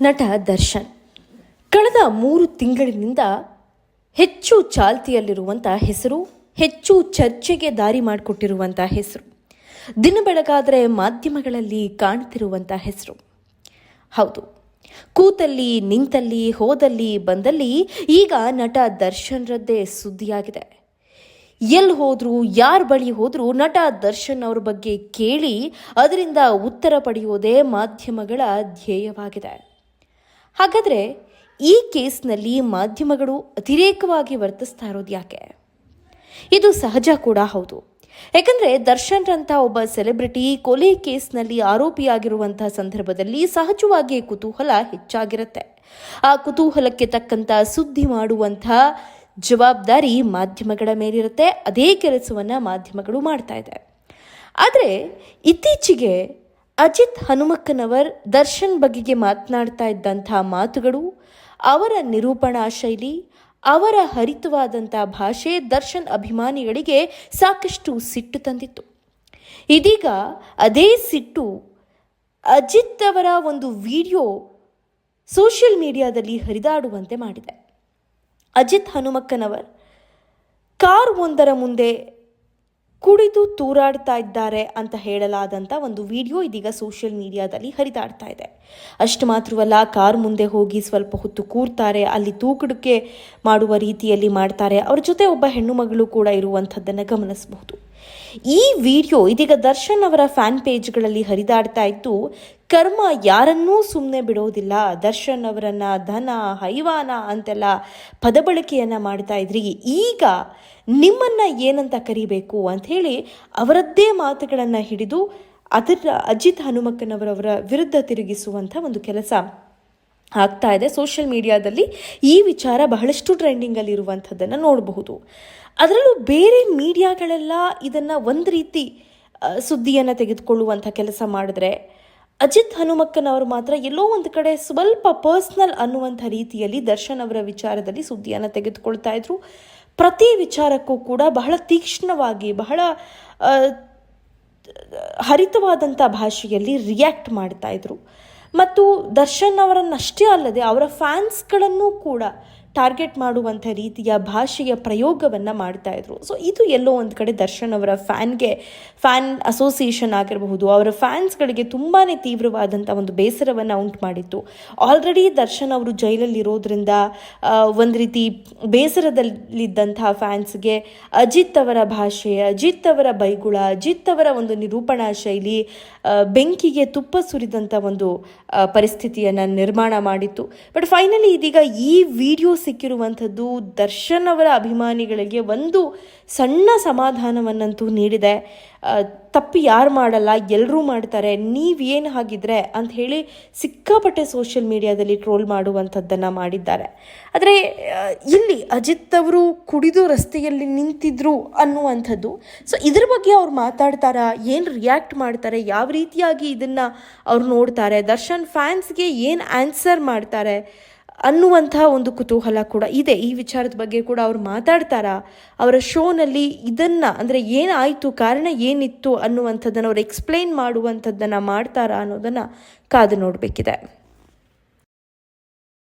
ನಟ ದರ್ಶನ್. ಕಳೆದ ಮೂರು ತಿಂಗಳಿನಿಂದ ಹೆಚ್ಚು ಚಾಲ್ತಿಯಲ್ಲಿರುವಂಥ ಹೆಸರು, ಹೆಚ್ಚು ಚರ್ಚೆಗೆ ದಾರಿ ಮಾಡಿಕೊಟ್ಟಿರುವಂಥ ಹೆಸರು. ದಿನ ಬೆಳಗಾದರೆ ಮಾಧ್ಯಮಗಳಲ್ಲಿ ಕಾಣ್ತಿರುವಂಥ ಹೆಸರು. ಹೌದು, ಕೂತಲ್ಲಿ, ನಿಂತಲ್ಲಿ, ಹೋದಲ್ಲಿ, ಬಂದಲ್ಲಿ ಈಗ ನಟ ದರ್ಶನ್ರದ್ದೇ ಸುದ್ದಿಯಾಗಿದೆ. ಎಲ್ಲಿ ಹೋದರೂ, ಯಾರ ಬಳಿ ಹೋದರೂ ನಟ ದರ್ಶನ್ ಅವ್ರ ಬಗ್ಗೆ ಕೇಳಿ ಅದರಿಂದ ಉತ್ತರ ಪಡೆಯೋದೇ ಮಾಧ್ಯಮಗಳ ಧ್ಯೇಯವಾಗಿದೆ. ಹಾಗಾದ್ರೆ ಈ ಕೇಸ್ನಲ್ಲಿ ಮಾಧ್ಯಮಗಳು ಅತಿರೇಕವಾಗಿ ವರ್ತಿಸ್ತಾ ಇರೋದು ಯಾಕೆ? ಇದು ಸಹಜ ಕೂಡ ಹೌದು. ಯಾಕಂದರೆ ದರ್ಶನ್ರಂಥ ಒಬ್ಬ ಸೆಲೆಬ್ರಿಟಿ ಕೊಲೆ ಕೇಸ್ನಲ್ಲಿ ಆರೋಪಿಯಾಗಿರುವಂತಹ ಸಂದರ್ಭದಲ್ಲಿ ಸಹಜವಾಗಿ ಕುತೂಹಲ ಹೆಚ್ಚಾಗಿರುತ್ತೆ. ಆ ಕುತೂಹಲಕ್ಕೆ ತಕ್ಕಂತ ಸುದ್ದಿ ಮಾಡುವಂಥ ಜವಾಬ್ದಾರಿ ಮಾಧ್ಯಮಗಳ ಮೇಲಿರುತ್ತೆ. ಅದೇ ಕೆಲಸವನ್ನ ಮಾಧ್ಯಮಗಳು ಮಾಡ್ತಾ ಇದೆ. ಆದರೆ ಇತ್ತೀಚೆಗೆ ಅಜಿತ್ ಹನುಮಕ್ಕನವರ್ ದರ್ಶನ್ ಬಗೆಗೆ ಮಾತನಾಡ್ತಾ ಇದ್ದಂಥ ಮಾತುಗಳು, ಅವರ ನಿರೂಪಣಾ ಶೈಲಿ, ಅವರ ಹರಿತವಾದಂಥ ಭಾಷೆ ದರ್ಶನ್ ಅಭಿಮಾನಿಗಳಿಗೆ ಸಾಕಷ್ಟು ಸಿಟ್ಟು ತಂದಿತ್ತು. ಇದೀಗ ಅದೇ ಸಿಟ್ಟು ಅಜಿತ್ ಅವರ ಒಂದು ವಿಡಿಯೋ ಸೋಷಿಯಲ್ ಮೀಡಿಯಾದಲ್ಲಿ ಹರಿದಾಡುವಂತೆ ಮಾಡಿದೆ. ಅಜಿತ್ ಹನುಮಕ್ಕನವರ್ ಕಾರ್ ಒಂದರ ಮುಂದೆ ಕುಡಿದು ತೂರಾಡ್ತಾ ಇದ್ದಾರೆ ಅಂತ ಹೇಳಲಾದಂಥ ಒಂದು ವಿಡಿಯೋ ಇದೀಗ ಸೋಷಿಯಲ್ ಮೀಡಿಯಾದಲ್ಲಿ ಹರಿದಾಡ್ತಾ ಇದೆ. ಅಷ್ಟು ಮಾತ್ರವಲ್ಲ, ಕಾರ್ ಮುಂದೆ ಹೋಗಿ ಸ್ವಲ್ಪ ಹೊತ್ತು ಕೂರ್ತಾರೆ, ಅಲ್ಲಿ ತೂಕಡಿಕೆ ಮಾಡುವ ರೀತಿಯಲ್ಲಿ ಮಾಡ್ತಾರೆ. ಅವ್ರ ಜೊತೆ ಒಬ್ಬ ಹೆಣ್ಣು ಮಗಳು ಕೂಡ ಇರುವಂಥದ್ದನ್ನು ಗಮನಿಸಬಹುದು. ಈ ವಿಡಿಯೋ ಇದೀಗ ದರ್ಶನ್ ಅವರ ಫ್ಯಾನ್ ಪೇಜ್ಗಳಲ್ಲಿ ಹರಿದಾಡ್ತಾ ಇದ್ದು ಕರ್ಮ ಯಾರನ್ನೂ ಸುಮ್ಮನೆ ಬಿಡೋದಿಲ್ಲ. ದರ್ಶನ್ ಅವರನ್ನ ಧನ, ಹೈವಾನ ಅಂತೆಲ್ಲ ಪದಬಳಕೆಯನ್ನ ಮಾಡ್ತಾ ಇದ್ರಿ. ಈಗ ನಿಮ್ಮನ್ನ ಏನಂತ ಕರಿಬೇಕು ಅಂತ ಹೇಳಿ ಅವರದ್ದೇ ಮಾತುಗಳನ್ನು ಹಿಡಿದು ಅದರ ಅಜಿತ್ ಹನುಮಕ್ಕನವರವರ ವಿರುದ್ಧ ತಿರುಗಿಸುವಂಥ ಒಂದು ಕೆಲಸ ಆಗ್ತಾ ಇದೆ. ಸೋಷಿಯಲ್ ಮೀಡಿಯಾದಲ್ಲಿ ಈ ವಿಚಾರ ಬಹಳಷ್ಟು ಟ್ರೆಂಡಿಂಗಲ್ಲಿ ಇರುವಂಥದ್ದನ್ನು ನೋಡಬಹುದು. ಅದರಲ್ಲೂ ಬೇರೆ ಮೀಡಿಯಾಗಳೆಲ್ಲ ಇದನ್ನು ಒಂದು ರೀತಿ ಸುದ್ದಿಯನ್ನು ತೆಗೆದುಕೊಳ್ಳುವಂಥ ಕೆಲಸ ಮಾಡಿದ್ರೆ ಅಜಿತ್ ಹನುಮಕ್ಕನವರು ಮಾತ್ರ ಎಲ್ಲೋ ಒಂದು ಕಡೆ ಸ್ವಲ್ಪ ಪರ್ಸ್ನಲ್ ಅನ್ನುವಂಥ ರೀತಿಯಲ್ಲಿ ದರ್ಶನ್ ಅವರ ವಿಚಾರದಲ್ಲಿ ಸುದ್ದಿಯನ್ನು ತೆಗೆದುಕೊಳ್ತಾ ಇದ್ರು. ಪ್ರತಿ ವಿಚಾರಕ್ಕೂ ಕೂಡ ಬಹಳ ತೀಕ್ಷ್ಣವಾಗಿ, ಬಹಳ ಹರಿತವಾದಂಥ ಭಾಷೆಯಲ್ಲಿ ರಿಯಾಕ್ಟ್ ಮಾಡ್ತಾ ಇದ್ರು. ಮತ್ತು ದರ್ಶನ್ ಅವರನ್ನಷ್ಟೇ ಅಲ್ಲದೆ ಅವರ ಫ್ಯಾನ್ಸ್ಗಳನ್ನು ಕೂಡ ಟಾರ್ಗೆಟ್ ಮಾಡುವಂಥ ರೀತಿಯ ಭಾಷೆಯ ಪ್ರಯೋಗವನ್ನು ಮಾಡ್ತಾ ಇದ್ರು. ಸೊ ಇದು ಎಲ್ಲೋ ಒಂದು ಕಡೆ ದರ್ಶನ್ ಅವರ ಫ್ಯಾನ್ಗೆ, ಫ್ಯಾನ್ ಅಸೋಸಿಯೇಷನ್ ಆಗಿರಬಹುದು, ಅವರ ಫ್ಯಾನ್ಸ್ಗಳಿಗೆ ತುಂಬಾ ತೀವ್ರವಾದಂಥ ಒಂದು ಬೇಸರವನ್ನು ಉಂಟು ಮಾಡಿತ್ತು. ಆಲ್ರೆಡಿ ದರ್ಶನ್ ಅವರು ಜೈಲಲ್ಲಿ ಇರೋದ್ರಿಂದ ಒಂದು ರೀತಿ ಬೇಸರದಲ್ಲಿದ್ದಂಥ ಫ್ಯಾನ್ಸ್ಗೆ ಅಜಿತ್ ಅವರ ಭಾಷೆ, ಅಜಿತ್ ಅವರ ಬೈಗುಳ, ಅಜಿತ್ ಅವರ ಒಂದು ನಿರೂಪಣಾ ಶೈಲಿ ಬೆಂಕಿಗೆ ತುಪ್ಪ ಸುರಿದಂಥ ಒಂದು ಪರಿಸ್ಥಿತಿಯನ್ನು ನಿರ್ಮಾಣ ಮಾಡಿತ್ತು. ಬಟ್ ಫೈನಲಿ ಇದೀಗ ಈ ವಿಡಿಯೋ ಸಿಕ್ಕಿರುವಂಥದ್ದು ದರ್ಶನ್ ಅವರ ಅಭಿಮಾನಿಗಳಿಗೆ ಒಂದು ಸಣ್ಣ ಸಮಾಧಾನವನ್ನಂತೂ ನೀಡಿದೆ. ತಪ್ಪು ಯಾರು ಮಾಡಲ್ಲ ಎಲ್ಲರೂ ಮಾಡ್ತಾರೆ ನೀವೇನು ಹಾಗಿದ್ರೆ ಅಂತ ಹೇಳಿ ಸಿಕ್ಕಾಪಟ್ಟೆ ಸೋಷಿಯಲ್ ಮೀಡಿಯಾದಲ್ಲಿ ಟ್ರೋಲ್ ಮಾಡುವಂಥದ್ದನ್ನು ಮಾಡಿದ್ದಾರೆ. ಆದರೆ ಇಲ್ಲಿ ಅಜಿತ್ ಅವರು ಕುಡಿದು ರಸ್ತೆಯಲ್ಲಿ ನಿಂತಿದ್ರು ಅನ್ನುವಂಥದ್ದು. ಸೊ ಇದ್ರ ಬಗ್ಗೆ ಅವ್ರು ಮಾತಾಡ್ತಾರಾ, ಏನು ರಿಯಾಕ್ಟ್ ಮಾಡ್ತಾರೆ, ಯಾವ ರೀತಿಯಾಗಿ ಇದನ್ನು ಅವ್ರು ನೋಡ್ತಾರೆ, ದರ್ಶನ್ ಫ್ಯಾನ್ಸ್ಗೆ ಏನು ಆನ್ಸರ್ ಮಾಡ್ತಾರೆ ಅನ್ನುವಂಥ ಒಂದು ಕುತೂಹಲ ಕೂಡ ಇದೆ. ಈ ವಿಚಾರದ ಬಗ್ಗೆ ಕೂಡ ಅವ್ರು ಮಾತಾಡ್ತಾರಾ? ಅವರ ಶೋನಲ್ಲಿ ಇದನ್ನು ಅಂದರೆ ಏನಾಯಿತು, ಕಾರಣ ಏನಿತ್ತು ಅನ್ನುವಂಥದ್ದನ್ನು ಅವ್ರು ಎಕ್ಸ್ಪ್ಲೈನ್ ಮಾಡುವಂಥದ್ದನ್ನು ಮಾಡ್ತಾರಾ ಅನ್ನೋದನ್ನು ಕಾದು ನೋಡಬೇಕಿದೆ.